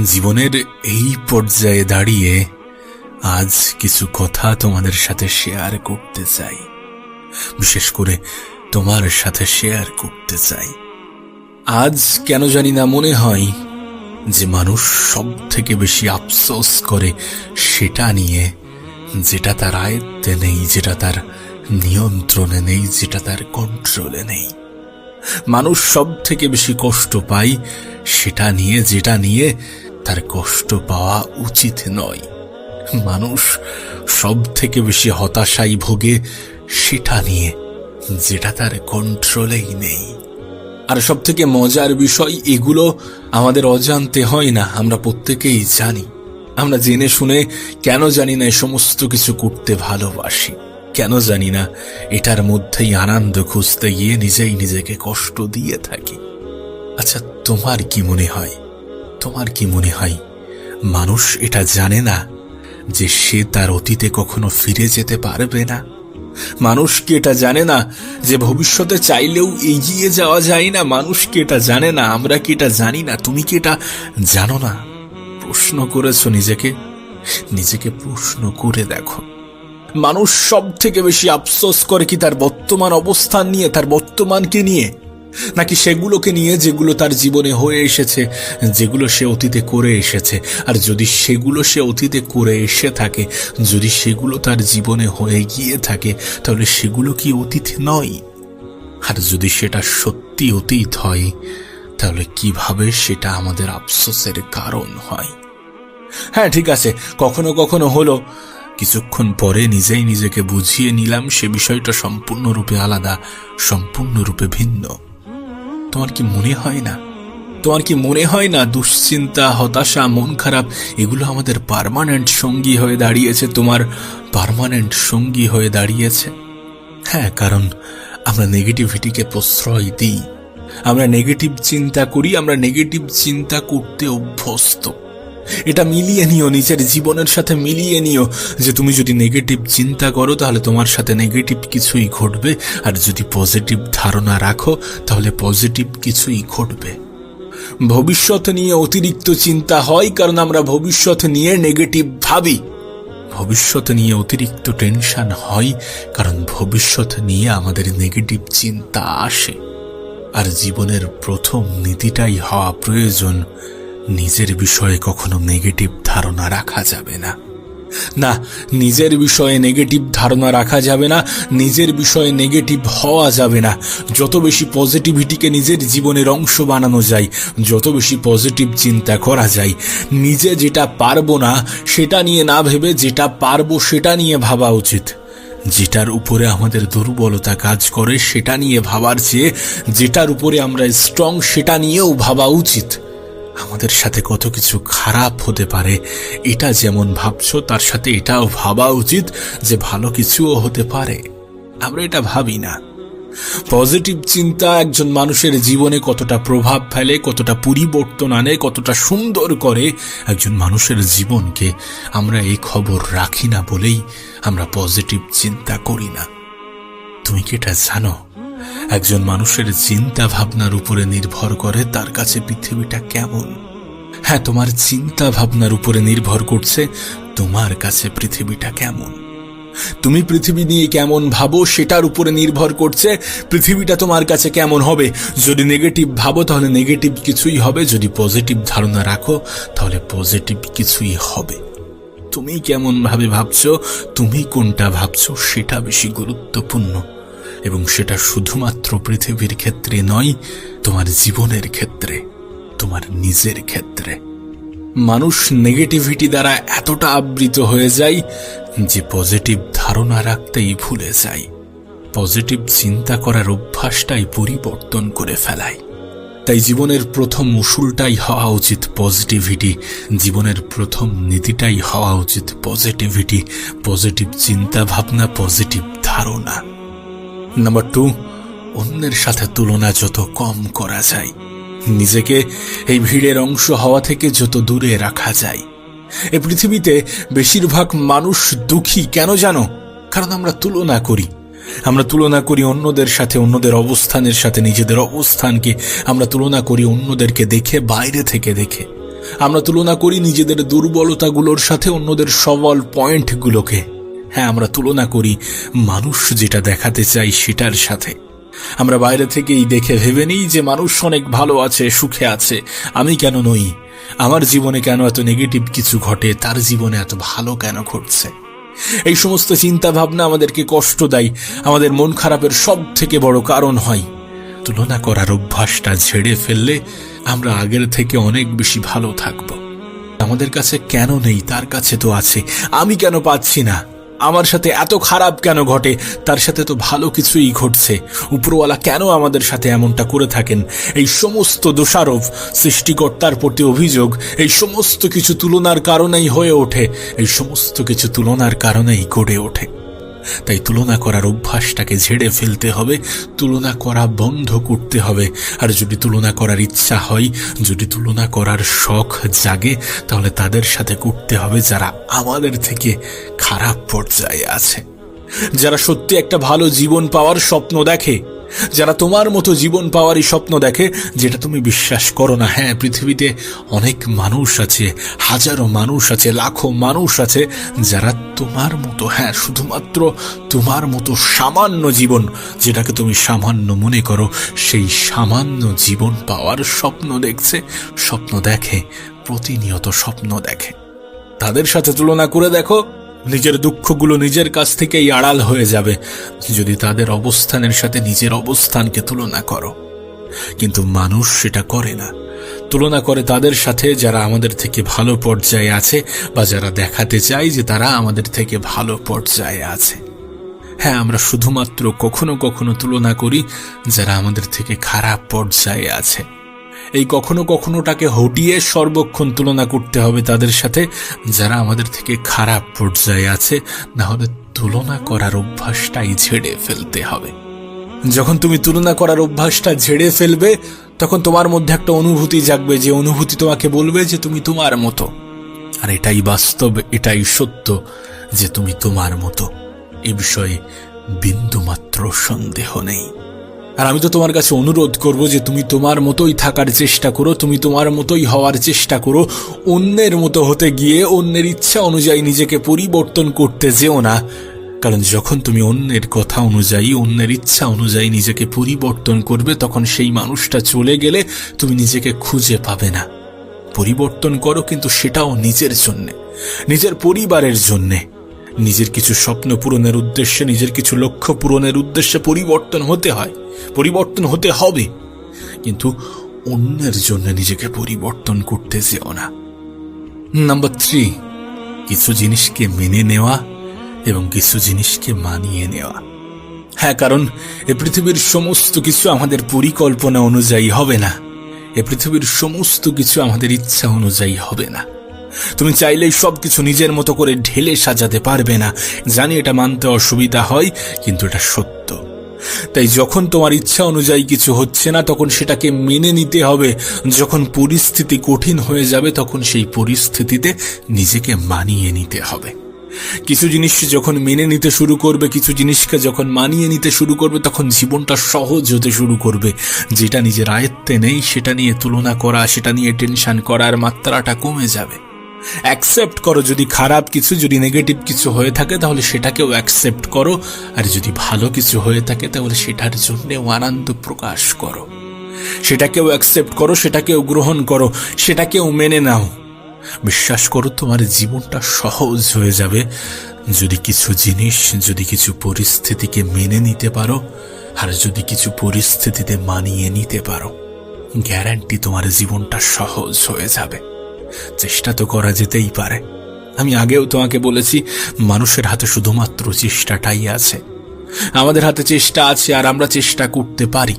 জীবনের এই পর্যায়ে দাঁড়িয়ে আজ কিছু কথা তোমাদের সাথে শেয়ার করতে চাই। বিশেষ করে তোমার সাথে শেয়ার করতে চাই। আজ কেন জানি না মনে হয় যে মানুষ সব থেকে বেশি আফসোস করে সেটা নিয়ে, যেটা তার আয়ত্তে নেই, যেটা তার নিয়ন্ত্রণে নেই, যেটা তার কন্ট্রোলে নেই। মানুষ সব থেকে বেশি কষ্ট পায় সেটা নিয়ে, যেটা নিয়ে তার কষ্ট পাওয়া উচিত নয়। মানুষ সব থেকে বেশি হতাশাই ভোগে সেটা নিয়ে, যেটা তার কন্ট্রোলেই নেই। আর সব থেকে মজার বিষয়, এগুলো আমাদের অজান্তে হয় না, আমরা প্রত্যেকেই জানি। আমরা জেনে শুনে কেন জানি না এ সমস্ত কিছু করতে ভালোবাসি। কেন জানি না, এটার মধ্যেই আনন্দ খুঁজতে গিয়ে নিজেই নিজেকে কষ্ট দিয়ে থাকি। আচ্ছা তোমার কি মনে হয়? তোমার কি মনে হয়? মানুষ এটা জানে না যে সে তার অতীতে কখনো ফিরে যেতে পারবে না। মানুষ কি এটা জানে না যে ভবিষ্যতে চাইলেও এগিয়ে যাওয়া যায় না? মানুষ কি এটা জানে না? আমরা কি এটা জানি না? তুমি কি এটা জানো না? প্রশ্ন করেছ নিজেকে? নিজেকে প্রশ্ন করে দেখো। মানুষ সব থেকে বেশি আফসোস করে কি তার বর্তমান অবস্থান নিয়ে, তার বর্তমানকে নিয়ে? নাকি সেগুলোকে নিয়ে যেগুলো তার জীবনে হয়ে এসেছে, যেগুলো সে অতীতে করে এসেছে? আর যদি সেগুলো সে অতীতে করে এসে থাকে, যদি সেগুলো তার জীবনে হয়ে গিয়ে থাকে, তাহলে সেগুলো কি অতীত নয়? আর যদি সেটা সত্যি অতীত হয়, তাহলে কীভাবে সেটা আমাদের আফসোসের কারণ হয়? হ্যাঁ ঠিক আছে। কখনো কখনো হলো কিছুক্ষণ পরে নিজেই নিজেকে বুঝিয়ে নিলাম, সে বিষয়টা সম্পূর্ণরূপে আলাদা, সম্পূর্ণরূপে ভিন্ন। তোমার কি মনে হয় না? তোমার কি মনে হয় না, দুশ্চিন্তা, হতাশা, মন খারাপ, এগুলো আমাদের পারমানেন্ট সঙ্গী হয়ে দাঁড়িয়েছে, তোমার পার্মানেন্ট সঙ্গী হয়ে দাঁড়িয়েছে? হ্যাঁ কারণ আমরা নেগেটিভিটিকে প্রশ্রয় দিই। আমরা নেগেটিভ চিন্তা করি, আমরা নেগেটিভ চিন্তা করতে অভ্যস্ত। এটা মিলিয়ে নিও, নিজের জীবনের সাথে মিলিয়ে নিও। যে তুমি যদি নেগেটিভ চিন্তা করো, তাহলে তোমার সাথে নেগেটিভ কিছুই ঘটবে। আর যদি পজিটিভ ধারণা রাখো, তাহলে পজিটিভ কিছুই ঘটবে। ভবিষ্যৎ নিয়ে অতিরিক্ত চিন্তা হয়, কারণ আমরা ভবিষ্যৎ নিয়ে নেগেটিভ ভাবি। ভবিষ্যৎ নিয়ে অতিরিক্ত টেনশন হয়, কারণ ভবিষ্যৎ নিয়ে আমাদের নেগেটিভ চিন্তা আসে। আর জীবনের প্রথম নীতিটাই হওয়া প্রয়োজন। নিজের বিষয়ে কখনো নেগেটিভ ধারণা রাখা যাবে না। না, নিজের বিষয়ে নেগেটিভ ধারণা রাখা যাবে না, নিজের বিষয়ে নেগেটিভ হওয়া যাবে না। যত বেশি পজিটিভিটিকে নিজের জীবনের অংশ বানানো যায়, যত বেশি পজিটিভ চিন্তা করা যায়, নিজে যেটা পারব না, সেটা নিয়ে না ভেবে যেটা পারব সেটা নিয়ে ভাবা উচিত। যেটার উপরে আমাদের দুর্বলতা কাজ করে, সেটা নিয়ে ভাবার চেয়ে, যেটার উপরে আমরা স্ট্রং সেটা নিয়েও ভাবা উচিত। আমাদের সাথে কত কিছু খারাপ হতে পারে। এটা যেমন ভাবছ, তার সাথে এটাও ভাবা উচিত যে ভালো কিছুও হতে পারে। আমরা এটা ভাবি না। পজিটিভ চিন্তা একজন মানুষের জীবনে কতটা প্রভাব ফেলে, কতটা পরিবর্তন আনে, কতটা সুন্দর করে একজন মানুষের জীবনকে আমরা এই খবর রাখি না বলেই আমরা পজিটিভ চিন্তা করি না। তুমি কি এটা জানো? একজন মানুষের চিন্তা ভাবনার উপরে নির্ভর করে তার কাছে পৃথিবীটা কেমন। হ্যাঁ তোমার চিন্তা ভাবনার উপরে নির্ভর করছে তোমার কাছে পৃথিবীটা কেমন। তুমি পৃথিবী নিয়ে কেমন ভাবো সেটার উপরে নির্ভর করছে পৃথিবীটা তোমার কাছে কেমন হবে। যদি নেগেটিভ ভাবো তাহলে নেগেটিভ কিছুই হবে। যদি পজিটিভ ধারণা রাখো তাহলে পজিটিভ কিছুই হবে। তুমি কেমন ভাবে ভাবছ, তুমি কোনটা ভাবছ সেটা বেশি গুরুত্বপূর্ণ। এবং সেটা শুধুমাত্র পৃথিবীর ক্ষেত্রে নয়, তোমার জীবনের ক্ষেত্রে, তোমার নিজের ক্ষেত্রে। মানুষ নেগেটিভিটি দ্বারা এতটা আবৃত হয়ে যায় যে পজিটিভ ধারণা রাখতেই ভুলে যায়। পজিটিভ চিন্তা করার অভ্যাসটাই পরিবর্তন করে ফেলায়। তাই জীবনের প্রথম উসুলটাই হওয়া উচিত পজিটিভিটি জীবনের প্রথম নীতিটাই হওয়া উচিত পজিটিভিটি পজিটিভ চিন্তা ভাবনা পজিটিভ ধারণা। নাম্বার টু অন্যের সাথে তুলনা যত কম করা যায়, নিজেকে এই ভিড়ের অংশ হওয়া থেকে যত দূরে রাখা যায়। এই পৃথিবীতে বেশিরভাগ মানুষ দুঃখী, কেন জানো? কারণ আমরা তুলনা করি। আমরা তুলনা করি অন্যদের সাথে, অন্যদের অবস্থানের সাথে, নিজেদের অবস্থানকে। আমরা তুলনা করি অন্যদেরকে দেখে, বাইরে থেকে দেখে। আমরা তুলনা করি নিজেদের দুর্বলতাগুলোর সাথে, অন্যদের সবল পয়েন্টগুলোকে। হ্যাঁ আমরা তুলনা করি মানুষ যেটা দেখাতে চাই সেটার সাথে। আমরা বাইরে থেকেই দেখে ভেবে নিই যে মানুষ অনেক ভালো আছে, সুখে আছে। আমি কেন নই? আমার জীবনে কেন এত নেগেটিভ কিছু ঘটে? তার জীবনে এত ভালো কেন ঘটছে? এই সমস্ত চিন্তা ভাবনা আমাদেরকে কষ্ট দেয়। আমাদের মন খারাপের সব থেকে বড় কারণ হয়। তুলনা করার অভ্যাসটা ঝেড়ে ফেললে আমরা আগের থেকে অনেক বেশি ভালো থাকব। আমাদের কাছে কেন নেই? তার কাছে তো আছে। আমি কেন পাচ্ছি না? আমার সাথে এত খারাপ কেন ঘটে? তার সাথে তো ভালো কিছুই ঘটছে। উপরওয়ালা কেন আমাদের সাথে এমনটা করে থাকেন? এই সমস্ত দোষারোপ, সৃষ্টিকর্তার প্রতি অভিযোগ, এই সমস্ত কিছু তুলনার কারণেই হয়ে ওঠে। এই সমস্ত কিছু তুলনার কারণেই গড়ে ওঠে। তাই তুলনা করার অভ্যাসটাকে ঝেড়ে ফেলতে হবে, তুলনা করা বন্ধ করতে হবে। আর যদি তুলনা করার ইচ্ছা হয়, যদি তুলনা করার শখ জাগে, তাহলে তাদের সাথে করতে হবে যারা আমাদের থেকে খারাপ পর্যায়ে আছে। যারা সত্যি একটা ভালো জীবন পাওয়ার স্বপ্ন দেখে যারা তোমার মতো জীবন পাওয়ারই স্বপ্ন দেখে, যেটা তুমি বিশ্বাস করো না। হ্যাঁ পৃথিবীতে অনেক মানুষ আছে, হাজারো মানুষ আছে, লাখো মানুষ আছে, যারা তোমার মতো হ্যাঁ শুধুমাত্র তোমার মতো সামান্য জীবন, যেটাকে তুমি সামান্য মনে করো, সেই সামান্য জীবন পাওয়ার স্বপ্ন দেখছে, স্বপ্ন দেখে, প্রতিনিয়ত স্বপ্ন দেখে। তাদের সাথে তুলনা করে দেখো। নিজের দুঃখগুলো নিজের কাছ থেকেই আড়াল হয়ে যাবে। যদি তাদের অবস্থানের সাথে নিজের অবস্থানকে তুলনা করো। কিন্তু মানুষ সেটা করে না। তুলনা করে তাদের সাথে যারা আমাদের থেকে ভালো পর্যায়ে আছে বা যারা দেখাতে চায় যে তারা আমাদের থেকে ভালো পর্যায়ে আছে। হ্যাঁ আমরা শুধুমাত্র কখনো কখনো তুলনা করি যারা আমাদের থেকে খারাপ পর্যায়ে আছে। এই কখনো কখনোটাকে হটিয়ে সর্বক্ষণ তুলনা করতে হবে তাদের সাথে, যারা আমাদের থেকে খারাপ পর্যায়ে আছে, না হলে তুলনা করার অভ্যাসটাই ঝেড়ে ফেলতে হবে। যখন তুমি তুলনা করার অভ্যাসটা ঝেড়ে ফেলবে, তখন তোমার মধ্যে একটা অনুভূতি জাগবে যে অনুভূতি তোমাকে বলবে যে তুমি তোমার মতো। আর এটাই বাস্তব, এটাই সত্য যে তুমি তোমার মতো। এ বিষয়ে বিন্দুমাত্র সন্দেহ নেই। আর আমি তো তোমার কাছে অনুরোধ করব যে তুমি তোমার মতোই থাকার চেষ্টা করো, তুমি তোমার মতোই হওয়ার চেষ্টা করো। অন্যের মতো হতে গিয়ে অন্যের ইচ্ছা অনুযায়ী নিজেকে পরিবর্তন করতে যেও না। কারণ যখন তুমি অন্যের কথা অনুযায়ী, অন্যের ইচ্ছা অনুযায়ী নিজেকে পরিবর্তন করবে, তখন সেই মানুষটা চলে গেলে তুমি নিজেকে খুঁজে পাবে না। পরিবর্তন করো কিন্তু সেটাও নিজের জন্যে, নিজের পরিবারের জন্যে। নিজের কিছু স্বপ্ন পূরণের উদ্দেশ্যে, নিজের কিছু লক্ষ্য পূরণের উদ্দেশ্যে পরিবর্তন হতে হয়, পরিবর্তন হতে হবে। কিন্তু অন্যের জন্য নিজেকে পরিবর্তন করতে যেও না। নাম্বার থ্রি, কিছু জিনিসকে মেনে নেওয়া এবং কিছু জিনিসকে মানিয়ে নেওয়া। হ্যাঁ কারণ এ পৃথিবীর সমস্ত কিছু আমাদের পরিকল্পনা অনুযায়ী হবে না। এ পৃথিবীর সমস্ত কিছু আমাদের ইচ্ছা অনুযায়ী হবে না। তুমি চাইলেই সব কিছু নিজের মতো করে ঢেলে সাজাতে পারবে না। জানি এটা মানতে অসুবিধা হয়, কিন্তু এটা সত্য। তাই যখন তোমার ইচ্ছা অনুযায়ী কিছু হচ্ছে না, তখন সেটাকে মেনে নিতে হবে। যখন পরিস্থিতি কঠিন হয়ে যাবে, তখন সেই পরিস্থিতিতে নিজেকে মানিয়ে নিতে হবে। কিছু জিনিস যখন মেনে নিতে শুরু করবে, কিছু জিনিসকে যখন মানিয়ে নিতে শুরু করবে, তখন জীবনটা সহজ হতে শুরু করবে। যেটা নিজের আয়ত্তে নেই, সেটা নিয়ে তুলনা করা, সেটা নিয়ে টেনশন করার মাত্রাটা কমে যাবে। অ্যাকসেপ্ট করো, যদি খারাপ কিছু, যদি নেগেটিভ কিছু হয়ে থাকে, তাহলে সেটাকেও অ্যাকসেপ্ট করো। আর যদি ভালো কিছু হয়ে থাকে, তাহলে সেটার জন্যেও আনন্দ প্রকাশ করো। সেটাকেও অ্যাকসেপ্ট করো, সেটাকেও গ্রহণ করো, সেটাকেও মেনে নাও। বিশ্বাস করো, তোমার জীবনটা সহজ হয়ে যাবে। যদি কিছু জিনিস, যদি কিছু পরিস্থিতিকে মেনে নিতে পারো, আর যদি কিছু পরিস্থিতিতে মানিয়ে নিতে পারো গ্যারান্টি তোমার জীবনটা সহজ হয়ে যাবে। চেষ্টা তো করা যেতেই পারে। আমি আগেও তোমাকে বলেছি, মানুষের হাতে শুধুমাত্র চেষ্টাটাই আছে। আমাদের হাতে চেষ্টা আছে আর আমরা চেষ্টা করতে পারি।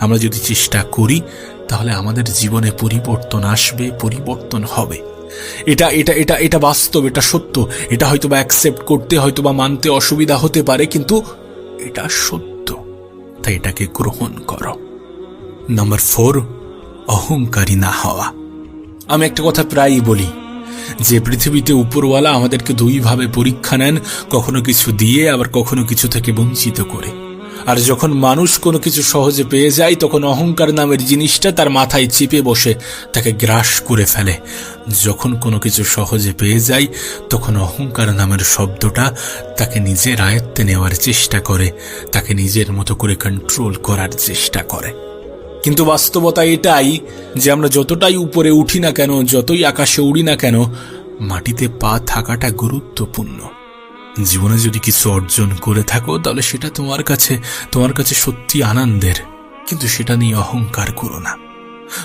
আমরা যদি চেষ্টা করি, তাহলে আমাদের জীবনে পরিবর্তন আসবে, পরিবর্তন হবে। এটা এটা এটা এটা বাস্তব, এটা সত্য। এটা হয়তো বা অ্যাকসেপ্ট করতে হয়তো বা মানতে অসুবিধা হতে পারে, কিন্তু এটা সত্য। তাই এটাকে গ্রহণ করো। নাম্বার ফোর অহংকারী না হওয়া। আমি একটা কথা প্রায়ই বলি, যে পৃথিবীতে উপরওয়ালা আমাদেরকে দুইভাবে পরীক্ষা নেন, কখনো কিছু দিয়ে, আবার কখনো কিছু থেকে বঞ্চিত করে। আর যখন মানুষ কোনো কিছু সহজে পেয়ে যায়, তখন অহংকার নামের জিনিসটা তার মাথায় চেপে বসে, তাকে গ্রাস করে ফেলে। যখন কোনো কিছু সহজে পেয়ে যায়, তখন অহংকার নামের শব্দটা তাকে নিজের আয়ত্তে নেওয়ার চেষ্টা করে, তাকে নিজের মতো করে কন্ট্রোল করার চেষ্টা করে। কিন্তু বাস্তবতা এটাই যে আমরা যতটাই উপরে উঠি না কেন, যতই আকাশে উড়ি না কেন, মাটিতে পা থাকাটা গুরুত্বপূর্ণ। জীবনে যদি কিছু অর্জন করে থাকো, তাহলে সেটা তোমার কাছে তোমার কাছে সত্যি আনন্দের। কিন্তু সেটা নিয়ে অহংকার করো না।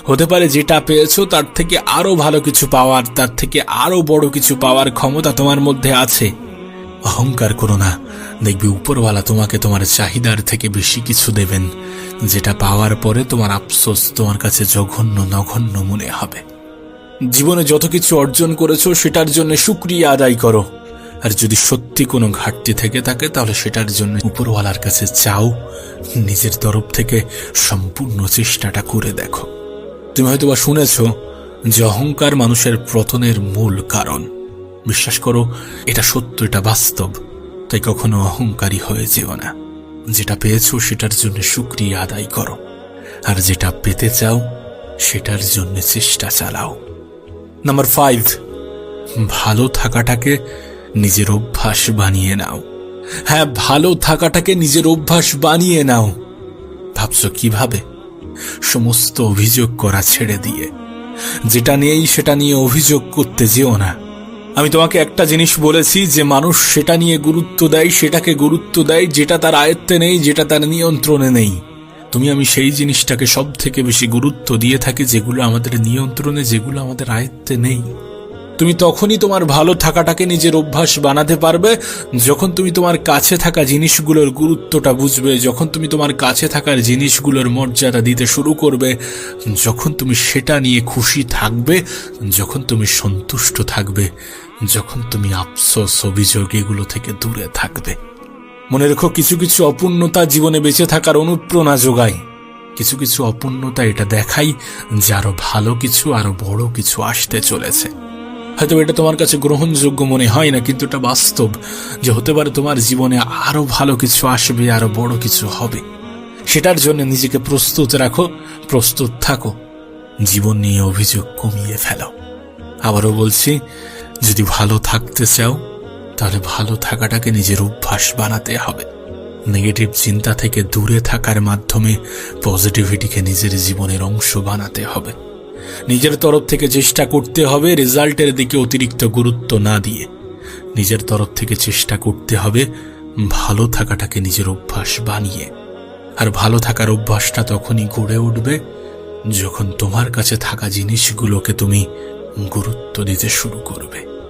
হতে পারে যেটা পেয়েছ, তার থেকে আরও ভালো কিছু পাওয়ার, তার থেকে আরও বড় কিছু পাওয়ার ক্ষমতা তোমার মধ্যে আছে। অহংকার করো না। দেখবি উপরওয়ালা তোমাকে তোমার চাহিদার থেকে বেশি কিছু দেবেন, যেটা পাওয়ার পরে তোমার আফসোস তোমার কাছে জঘন্য নঘন্য মনে হবে। জীবনে যত কিছু অর্জন করেছ, সেটার জন্য সুক্রিয়া আদায় করো। আর যদি সত্যি কোনো ঘাটতি থেকে থাকে, তাহলে সেটার জন্য উপরওয়ালার কাছে চাও। নিজের তরফ থেকে সম্পূর্ণ চেষ্টাটা করে দেখো। তুমি হয়তোবা শুনেছ যে অহংকার মানুষের পতনের মূল কারণ। বিশ্বাস করো, এটা সত্য, এটা বাস্তব। তাই কখনো অহংকারী হয়ে যেও না। যেটা পেয়েছ, সেটার জন্য সুক্রিয়া আদায় করো। আর যেটা পেতে চাও, সেটার জন্য চেষ্টা চালাও। নাম্বার ফাইভ ভালো থাকাটাকে নিজের অভ্যাস বানিয়ে নাও। হ্যাঁ ভালো থাকাটাকে নিজের অভ্যাস বানিয়ে নাও। ভাবছ কীভাবে? সমস্ত অভিযোগ করা ছেড়ে দিয়ে। যেটা নেই, সেটা নিয়ে অভিযোগ করতে যেও না। আমি তোমাকে একটা জিনিস বলেছি, যে মানুষ সেটা নিয়ে গুরুত্ব দেয়, সেটাকে গুরুত্ব দেয়, যেটা তার আয়ত্তে নেই, যেটা তার নিয়ন্ত্রণে নেই। তুমি, আমি সেই জিনিসটাকে সব থেকে বেশি গুরুত্ব দিয়ে থাকি, যেগুলো আমাদের নিয়ন্ত্রণে, যেগুলো আমাদের আয়ত্তে নেই। তুমি তখনই তোমার ভালো থাকাটাকে নিজের অভ্যাস বানাতে পারবে, যখন তুমি তোমার কাছে থাকা জিনিসগুলোর গুরুত্বটা বুঝবে, যখন তুমি তোমার কাছে থাকার জিনিসগুলোর মর্যাদা দিতে শুরু করবে, যখন তুমি সেটা নিয়ে খুশি থাকবে, যখন তুমি সন্তুষ্ট থাকবে। যখন তুমি আফসোস অভিযোগ এগুলো থেকে দূরে থাকবে। মনে রেখো, কিছু কিছু অপূর্ণতা জীবনে বেঁচে থাকার অনুপ্রেরণা যোগায়। কিছু কিছু অপূর্ণতা এটা দেখাই যে আরও ভালো কিছু আরও বড় কিছু আসতে চলেছে। হয়তো এটা তোমার কাছে গ্রহণযোগ্য মনে হয় না, কিন্তু এটা বাস্তব যে হতে পারে তোমার জীবনে আরও ভালো কিছু আসবে আরও বড় কিছু হবে। সেটার জন্য নিজেকে প্রস্তুত রাখো, প্রস্তুত থাকো। জীবন নিয়ে অভিযোগ কমিয়ে ফেলো। আবারও বলছি যদি ভালো থাকতে চাও, তাহলে ভালো থাকাটাকে নিজের অভ্যাস বানাতে হবে। নেগেটিভ চিন্তা থেকে দূরে থাকার মাধ্যমে পজিটিভিটিকে নিজের জীবনের অংশ বানাতে হবে। নিজের তরফ থেকে চেষ্টা করতে হবে রেজাল্টের দিকে অতিরিক্ত গুরুত্ব না দিয়ে। নিজের তরফ থেকে চেষ্টা করতে হবে ভালো থাকাটাকে নিজের অভ্যাস বানিয়ে। আর ভালো থাকার অভ্যাসটা তখনই গড়ে উঠবে যখন তোমার কাছে থাকা জিনিসগুলোকে তুমি গুরুত্ব দিতে শুরু করবে।